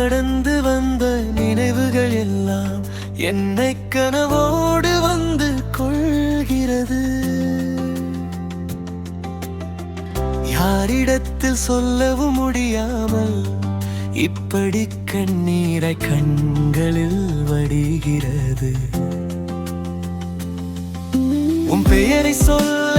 கடந்து வந்த நினைவுகள் எல்லாம் என்னை கனவோடு வந்து கொள்கிறது. யாரிடத்தில் சொல்லவும் முடியாமல் இப்படி கண்ணீரை கண்களில் வடிகிறது. உன் பெயரை சொல்ல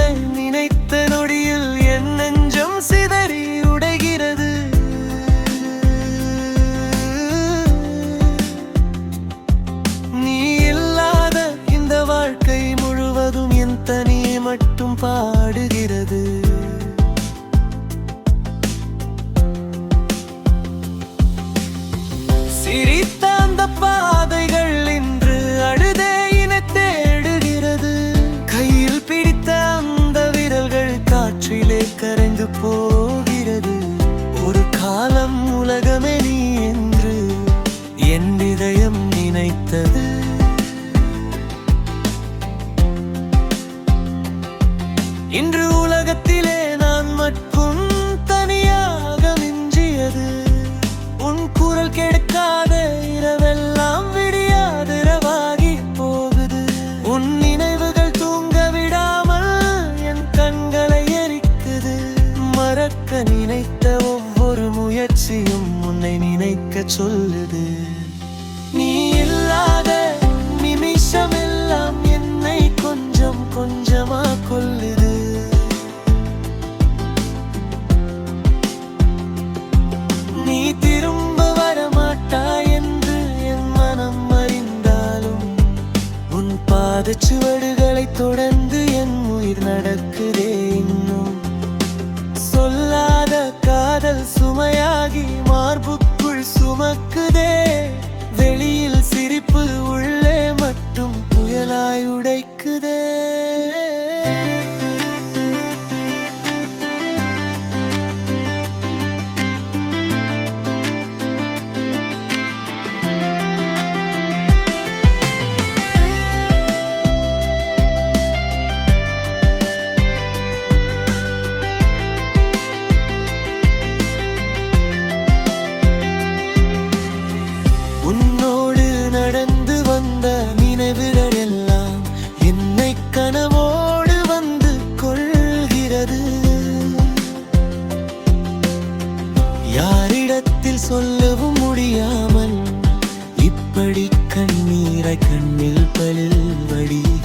மறக்க நினைத்த ஒவ்வொரு முயற்சியும் உன்னை நினைக்க சொல்லுது. நீ இல்லாத நிமிஷம் எல்லாம் என்னை கொஞ்சம் கொஞ்சமா கொல்லுது. நீ திரும்ப வரமாட்டாய் என்று என் மனம் அறிந்தாலும் உன் பாதச்சுவடு You. சொல்லவும் முடியாமல் இப்படி கண்ணீரை கண்ணில் பலில் வடிகிறது